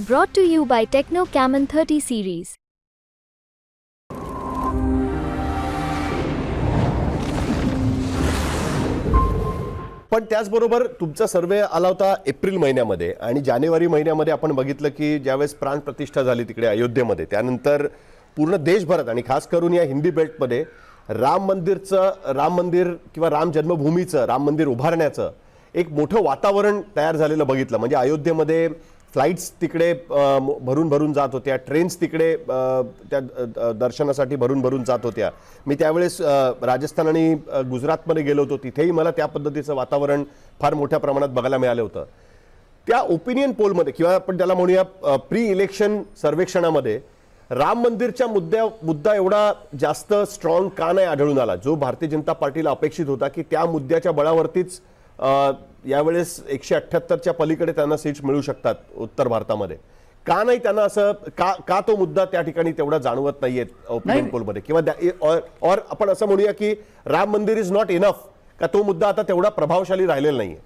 Brought to you by Techno Camon 30 series. पण त्याचबरोबर तुमचा सर्वे आला होता एप्रिल महिन्यामध्ये आणि जानेवारी महिन्यामध्ये आपण बघितलं की ज्यावेळेस प्राण प्रतिष्ठा झाली तिकडे अयोध्येमध्ये त्यानंतर पूर्ण देशभरात आणि खास करून या हिंदी बेल्टमध्ये राम मंदिरचं राम मंदिर किंवा राम जन्मभूमीचं राम मंदिर उभारण्याचं एक मोठं वातावरण तयार झालेलं बघितलं म्हणजे अयोध्येमध्ये फ्लाईट्स तिकडे भरून भरून जात होत्या. ट्रेन्स तिकडे त्या दर्शनासाठी भरून भरून जात होत्या. मी त्यावेळेस राजस्थान आणि गुजरातमध्ये गेलो होतो. तिथेही मला त्या पद्धतीचं वातावरण फार मोठ्या प्रमाणात बघायला मिळालं होतं. त्या ओपिनियन पोलमध्ये किंवा आपण त्याला म्हणूया प्री इलेक्शन सर्वेक्षणामध्ये राम मंदिरच्या मुद्द्या मुद्दा एवढा जास्त स्ट्रॉंग का नाही आढळून आला? जो भारतीय जनता पार्टीला अपेक्षित होता की त्या मुद्द्याच्या बळावरतीच यावेळेस एकशे अठ्ठ्याहत्तरच्या पलीकडे त्यांना सीट्स मिळू शकतात उत्तर भारतामध्ये. का नाही त्यांना असं का का तो मुद्दा त्या ठिकाणी तेवढा जाणवत नाहीये ओपिनियन. पोलमध्ये किंवा और आपण असं म्हणूया की राम मंदिर इज नॉट इनफ का तो मुद्दा आता तेवढा प्रभावशाली राहिलेला नाहीये?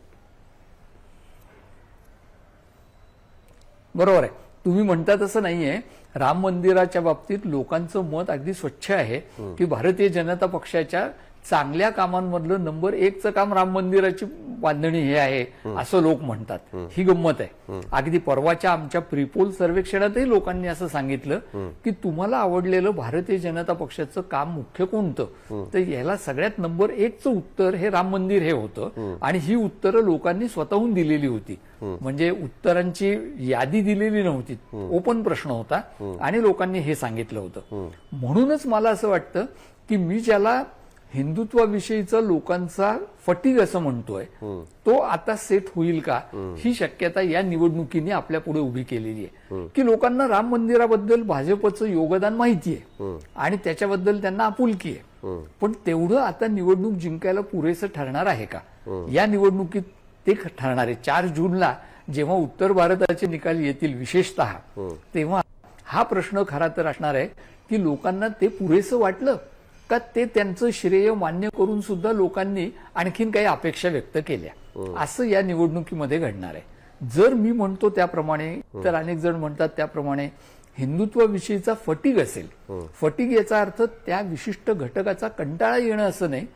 बरोबर आहे. तुम्ही म्हणता तसं नाहीये. राम मंदिराच्या बाबतीत लोकांचं मत अगदी स्वच्छ आहे की भारतीय जनता पक्षाच्या चांगल्या कामांमधलं नंबर एकचं काम राम मंदिराची बांधणी हे आहे असं लोक म्हणतात. ही गंमत आहे. अगदी परवाच्या आमच्या प्रिपोल सर्वेक्षणातही लोकांनी असं सांगितलं की तुम्हाला आवडलेलं भारतीय जनता पक्षाचं काम मुख्य कोणतं? तर याला सगळ्यात नंबर एकचं उत्तर हे राम मंदिर हे होतं. आणि ही उत्तरं लोकांनी स्वतःहून दिलेली होती. म्हणजे उत्तरांची यादी दिलेली नव्हती. ओपन प्रश्न होता आणि लोकांनी हे सांगितलं होतं. म्हणूनच मला असं वाटतं की मी ज्याला हिंदुत्वाविषयीचा लोकांचा फटीग असं म्हणतोय तो आता सेट होईल का? ही शक्यता या निवडणुकीने आपल्या पुढे उभी केलेली आहे. की लोकांना राम मंदिराबद्दल भाजपचं योगदान माहिती आहे आणि त्याच्याबद्दल त्यांना आपुलकी आहे. पण तेवढं आता निवडणूक जिंकायला पुरेसं ठरणार आहे का? या निवडणुकीत ते ठरणार आहे. चार जूनला जेव्हा उत्तर भारताचे निकाल येतील विशेषतः तेव्हा हा प्रश्न खरा तर असणार आहे की लोकांना ते पुरेसं वाटलं का ते त्यांचं श्रेय मान्य करून सुद्धा लोकांनी आणखीन काही अपेक्षा व्यक्त केल्या. असं या निवडणुकीमध्ये घडणार आहे. जर मी म्हणतो त्याप्रमाणे तर अनेक जण म्हणतात त्याप्रमाणे हिंदुत्वाविषयीचा फटीग असेल. फटीग याचा अर्थ त्या विशिष्ट घटकाचा कंटाळा येणं असं नाही.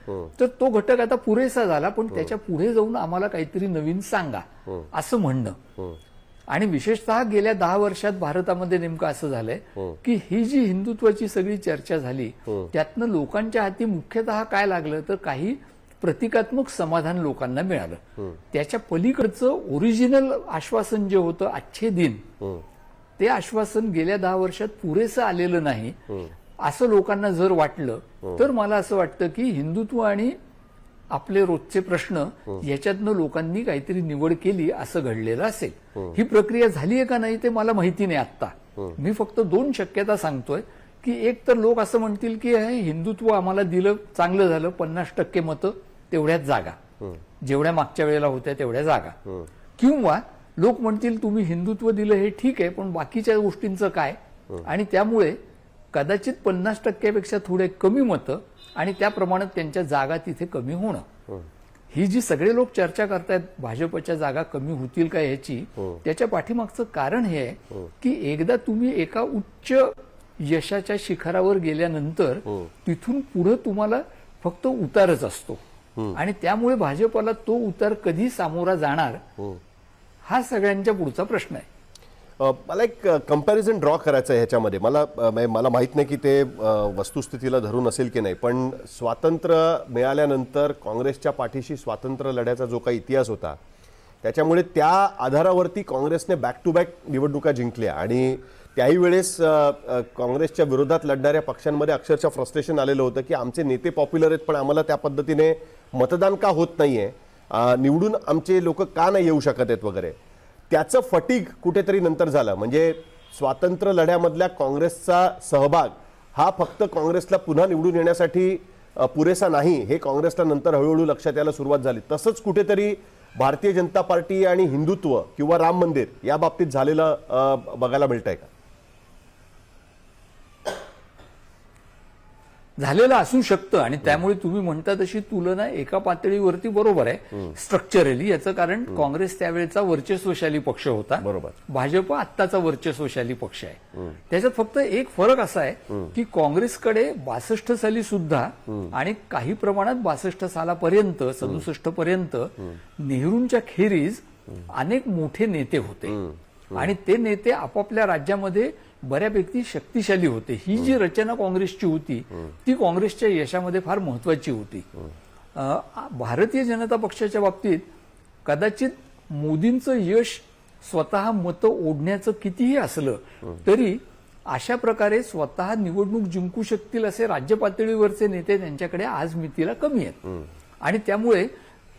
तर तो घटक आता पुरेसा झाला पण त्याच्या पुढे जाऊन आम्हाला काहीतरी नवीन सांगा असं म्हणणं. आणि विशेषतः गेल्या दहा वर्षात भारतामध्ये नेमकं असं झालंय की ही जी हिंदुत्वाची सगळी चर्चा झाली त्यातनं लोकांच्या हाती मुख्यतः काय लागलं तर काही प्रतिकात्मक समाधान लोकांना मिळालं. त्याच्या पलीकडचं ओरिजिनल आश्वासन जे होतं अच्छे दिन ते आश्वासन गेल्या दहा वर्षात पुरेसं आलेलं नाही असं लोकांना जर वाटलं तर मला असं वाटतं की हिंदुत्व आणि आपले रोजचे प्रश्न याच्यातनं लोकांनी काहीतरी निवड केली असं घडलेलं असेल. ही प्रक्रिया झाली आहे का नाही ते मला माहिती नाही आत्ता. मी फक्त दोन शक्यता सांगतोय की एक तर लोक असं म्हणतील की हे हिंदुत्व आम्हाला दिलं चांगलं झालं पन्नास टक्के मतं तेवढ्याच जागा. जेवढ्या मागच्या वेळेला होत्या तेवढ्या जागा. किंवा लोक म्हणतील तुम्ही हिंदुत्व दिलं हे ठीक आहे पण बाकीच्या गोष्टींचं काय? आणि त्यामुळे कदाचित पन्नास टक्क्यापेक्षा थोडे कमी मतं आणि त्याप्रमाणे त्यांच्या जागा तिथे कमी होणं. ही. जी सगळे लोक चर्चा करतायत भाजपच्या जागा कमी होतील का ह्याची त्याच्या पाठीमागचं कारण हे आहे की एकदा तुम्ही एका उच्च यशाच्या शिखरावर गेल्यानंतर तिथून पुढे तुम्हाला फक्त उतारच असतो. आणि त्यामुळे भाजपला तो उतार कधी सामोरा जाणार हा सगळ्यांच्या पुढचा प्रश्न आहे. मला एक कंपॅरिझन ड्रॉ करायचं आहे ह्याच्यामध्ये. मला मला माहीत नाही की ते वस्तुस्थितीला धरून असेल की नाही पण स्वातंत्र्य मिळाल्यानंतर काँग्रेसच्या पाठीशी स्वातंत्र्य लढ्याचा जो काही इतिहास होता त्याच्यामुळे त्या आधारावरती काँग्रेसने बॅक टू बॅक निवडणुका जिंकल्या. आणि त्याही वेळेस काँग्रेसच्या विरोधात लढणाऱ्या पक्षांमध्ये अक्षरशः फ्रस्ट्रेशन आलेलं होतं की आमचे नेते पॉप्युलर आहेत पण आम्हाला त्या पद्धतीने मतदान का होत नाही आहे निवडून आमचे लोक का नाही येऊ शकत आहेत वगैरे? त्याचं फटीग कुठेतरी नंतर झालं. म्हणजे स्वातंत्र्य लढ्यामधल्या काँग्रेसचा सहभाग हा फक्त काँग्रेसला पुन्हा निवडून येण्यासाठी पुरेसा नाही. हे काँग्रेसला नंतर हळूहळू लक्षात यायला सुरुवात झाली. तसंच कुठेतरी भारतीय जनता पार्टी आणि हिंदुत्व किंवा राम मंदिर या बाबतीत झालेलं बघायला बघायला मिळतंय का? झालेलं असू शकतं आणि त्यामुळे तुम्ही म्हणता तशी तुलना एका पातळीवरती बरोबर आहे. स्ट्रक्चरली याचं कारण काँग्रेस त्यावेळेचा वर्चस्वशाली पक्ष होता. बरोबर. भाजप आत्ताचा वर्चस्वशाली पक्ष आहे. त्याच्यात फक्त एक फरक असा आहे की काँग्रेसकडे बासष्ट साली सुद्धा आणि काही प्रमाणात बासष्ट सालापर्यंत सदुसष्ट पर्यंत नेहरूंच्या खेरीज अनेक मोठे नेते होते. आणि ते नेते आपापल्या राज्यामध्ये बऱ्यापैकी शक्तिशाली होते. ही जी रचना काँग्रेसची होती ती काँग्रेसच्या यशामध्ये फार महत्वाची होती. भारतीय जनता पक्षाच्या बाबतीत कदाचित मोदींचं यश स्वतः मतं ओढण्याचं कितीही असलं तरी अशा प्रकारे स्वतः निवडणूक जिंकू शकतील असे राज्य पातळीवरचे नेते त्यांच्याकडे आज मितीला कमी आहेत. आणि त्यामुळे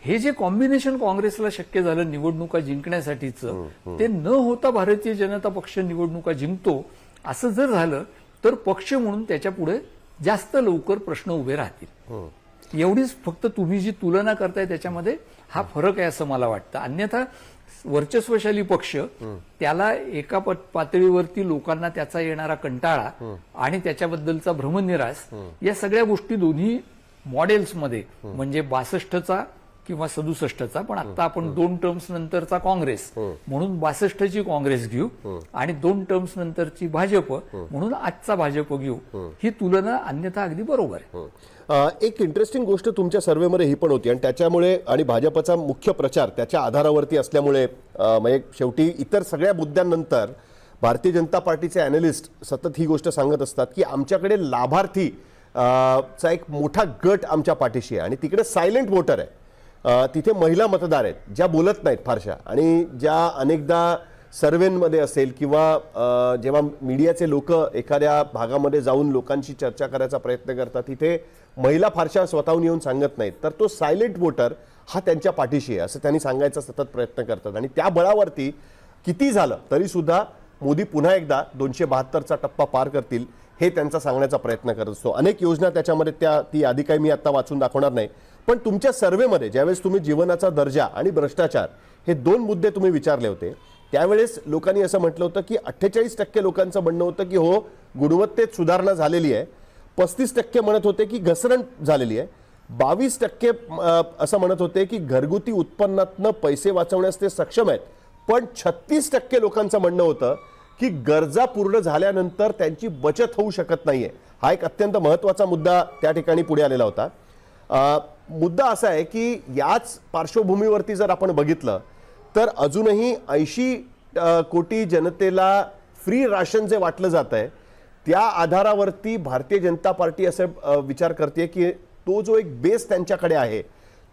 हे जे कॉम्बिनेशन काँग्रेसला शक्य झालं निवडणुका जिंकण्यासाठीचं ते न होता भारतीय जनता पक्ष निवडणुका जिंकतो असं जर झालं तर पक्ष म्हणून त्याच्या पुढे जास्त लवकर प्रश्न उभे राहतील. एवढीच फक्त तुम्ही जी तुलना करताय त्याच्यामध्ये हा फरक आहे असं मला वाटतं. अन्यथा वर्चस्वशाली पक्ष त्याला एका पातळीवरती लोकांना त्याचा येणारा कंटाळा आणि त्याच्याबद्दलचा भ्रमनिरास या सगळ्या गोष्टी दोन्ही मॉडेल्समध्ये म्हणजे बासष्टचा किंवा सदुसष्टचा पण आता आपण दोन टर्म्स नंतरचा काँग्रेस. म्हणून बासष्टची काँग्रेस घेऊ आणि दोन टर्म्स नंतरची भाजप म्हणून आजचा भाजप घेऊ. ही. तुलना अन्यथा अगदी बरोबर आहे. एक इंटरेस्टिंग गोष्ट तुमच्या सर्व्हेमध्ये ही पण होती आणि त्याच्यामुळे आणि भाजपचा मुख्य प्रचार त्याच्या आधारावरती असल्यामुळे म्हणजे शेवटी इतर सगळ्या मुद्द्यांनंतर भारतीय जनता पार्टीचे अॅनालिस्ट सतत ही गोष्ट सांगत असतात की आमच्याकडे लाभार्थी चा एक मोठा गट आमच्या पाठीशी आहे आणि तिकडे सायलेंट वोटर आहे. तिथे महिला मतदार आहेत ज्या बोलत नाहीत फारशा. आणि ज्या अनेकदा सर्वेमध्ये असेल किंवा जेव्हा मीडियाचे लोक एखाद्या भागामध्ये जाऊन लोकांशी चर्चा करायचा प्रयत्न करतात तिथे महिला फारशा स्वतःहून येऊन सांगत नाहीत. तर तो सायलेंट वोटर हा त्यांच्या पाठीशी आहे असं त्यांनी सांगायचा सतत प्रयत्न करतात. आणि त्या बळावरती किती झालं तरीसुद्धा मोदी पुन्हा एकदा दोनशे बहात्तरचा टप्पा पार करतील हे त्यांचा सांगण्याचा प्रयत्न करत असतो. अनेक योजना त्याच्यामध्ये त्या ती आधी काही मी आत्ता वाचून दाखवणार नाही पण तुमच्या सर्वेमध्ये ज्यावेळेस तुम्ही जीवनाचा दर्जा आणि भ्रष्टाचार हे दोन मुद्दे तुम्ही विचारले होते त्यावेळेस लोकांनी असं म्हटलं होतं की अठ्ठेचाळीस टक्के लोकांचं म्हणणं होतं की हो गुणवत्तेत सुधारणा झालेली आहे. पस्तीस टक्के म्हणत होते की घसरण झालेली आहे. बावीस टक्के असं म्हणत होते की घरगुती उत्पन्नातनं पैसे वाचवण्यास ते सक्षम आहेत. पण छत्तीस टक्के लोकांचं म्हणणं होतं की गरजा पूर्ण झाल्यानंतर त्यांची बचत होऊ शकत नाही आहे हा एक अत्यंत महत्त्वाचा मुद्दा त्या ठिकाणी पुढे आलेला होता. मुद्दा असा आहे की याच पार्श्वभूमीवरती जर आपण बघितलं तर अजूनही ऐंशी कोटी जनतेला फ्री राशन जे वाटलं जात आहे त्या आधारावरती भारतीय जनता पार्टी असं विचार करते की तो जो एक बेस त्यांच्याकडे आहे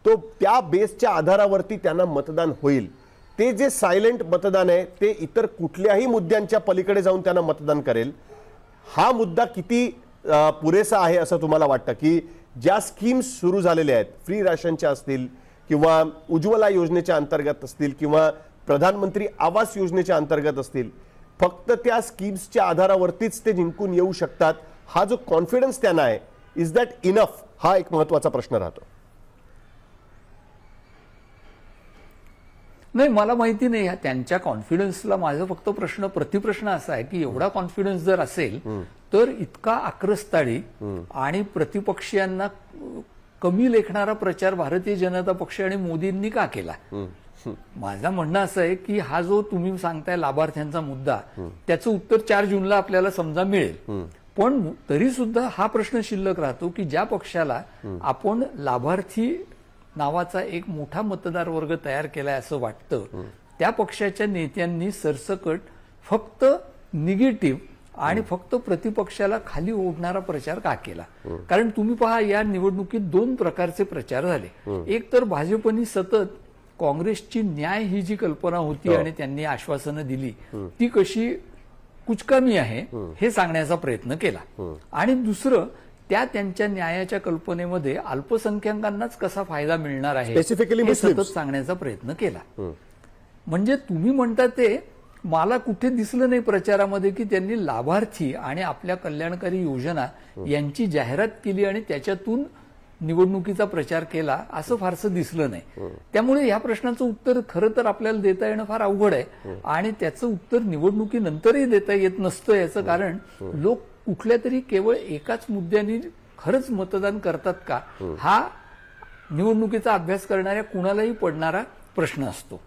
तो त्या बेसच्या आधारावरती त्यांना मतदान होईल. ते जे सायलेंट मतदान आहे ते इतर कुठल्याही मुद्द्यांच्या पलीकडे जाऊन त्यांना मतदान करेल. हा मुद्दा किती पुरेसा आहे असं तुम्हाला वाटतं की ज्या स्कीम्स सुरू झालेल्या आहेत फ्री राशनच्या असतील किंवा उज्ज्वला योजनेच्या अंतर्गत असतील किंवा प्रधानमंत्री आवास योजनेच्या अंतर्गत असतील फक्त त्या स्कीम्सच्या आधारावरतीच ते जिंकून येऊ शकतात हा जो कॉन्फिडन्स त्यांना आहे इज दॅट इनफ हा एक महत्त्वाचा प्रश्न राहतो. नाही मला माहिती नाही त्यांच्या कॉन्फिडन्सला माझा फक्त प्रश्न प्रतिप्रश्न असा आहे की एवढा कॉन्फिडन्स जर असेल तर इतका आक्रस्ताळी आणि प्रतिपक्षीयांना कमी लेखणारा प्रचार भारतीय जनता पक्ष आणि मोदींनी का केला? माझं म्हणणं असं आहे की हा जो तुम्ही सांगताय लाभार्थ्यांचा मुद्दा त्याचं उत्तर चार जूनला आपल्याला समजा मिळेल. पण तरी सुद्धा हा प्रश्न शिल्लक राहतो की ज्या पक्षाला आपण लाभार्थी नावाचा एक मोठा मतदार वर्ग तयार केलाय असं वाटतं त्या पक्षाच्या नेत्यांनी सरसकट फक्त निगेटिव्ह आणि फक्त प्रतिपक्षाला खाली ओढणारा प्रचार का केला? कारण तुम्ही पहा या निवडणुकीत दोन प्रकारचे प्रचार झाले. एक तर भाजपनी सतत काँग्रेसची न्याय ही जी कल्पना होती आणि त्यांनी आश्वासनं दिली ती कशी कुचकामी आहे हे. सांगण्याचा प्रयत्न केला. आणि दुसरं त्या त्यांच्या न्यायाच्या कल्पनेमध्ये अल्पसंख्याकांनाच कसा फायदा मिळणार आहे हे. सतत सांगण्याचा प्रयत्न केला. म्हणजे तुम्ही म्हणता ते मला कुठे दिसलं नाही प्रचारामध्ये की त्यांनी लाभार्थी आणि आपल्या कल्याणकारी योजना यांची जाहिरात केली आणि त्याच्यातून निवडणुकीचा प्रचार केला असं फारसं दिसलं नाही. त्यामुळे या प्रश्नाचं उत्तर खरं तर आपल्याला देता येणं फार अवघड आहे. आणि त्याचं उत्तर निवडणुकीनंतरही देता येत नसतं याचं कारण लोक कुठल्या तरी केवळ एकाच मुद्द्यांनी खरंच मतदान करतात का? हा. निवडणुकीचा अभ्यास करणाऱ्या कुणालाही पडणारा प्रश्न असतो.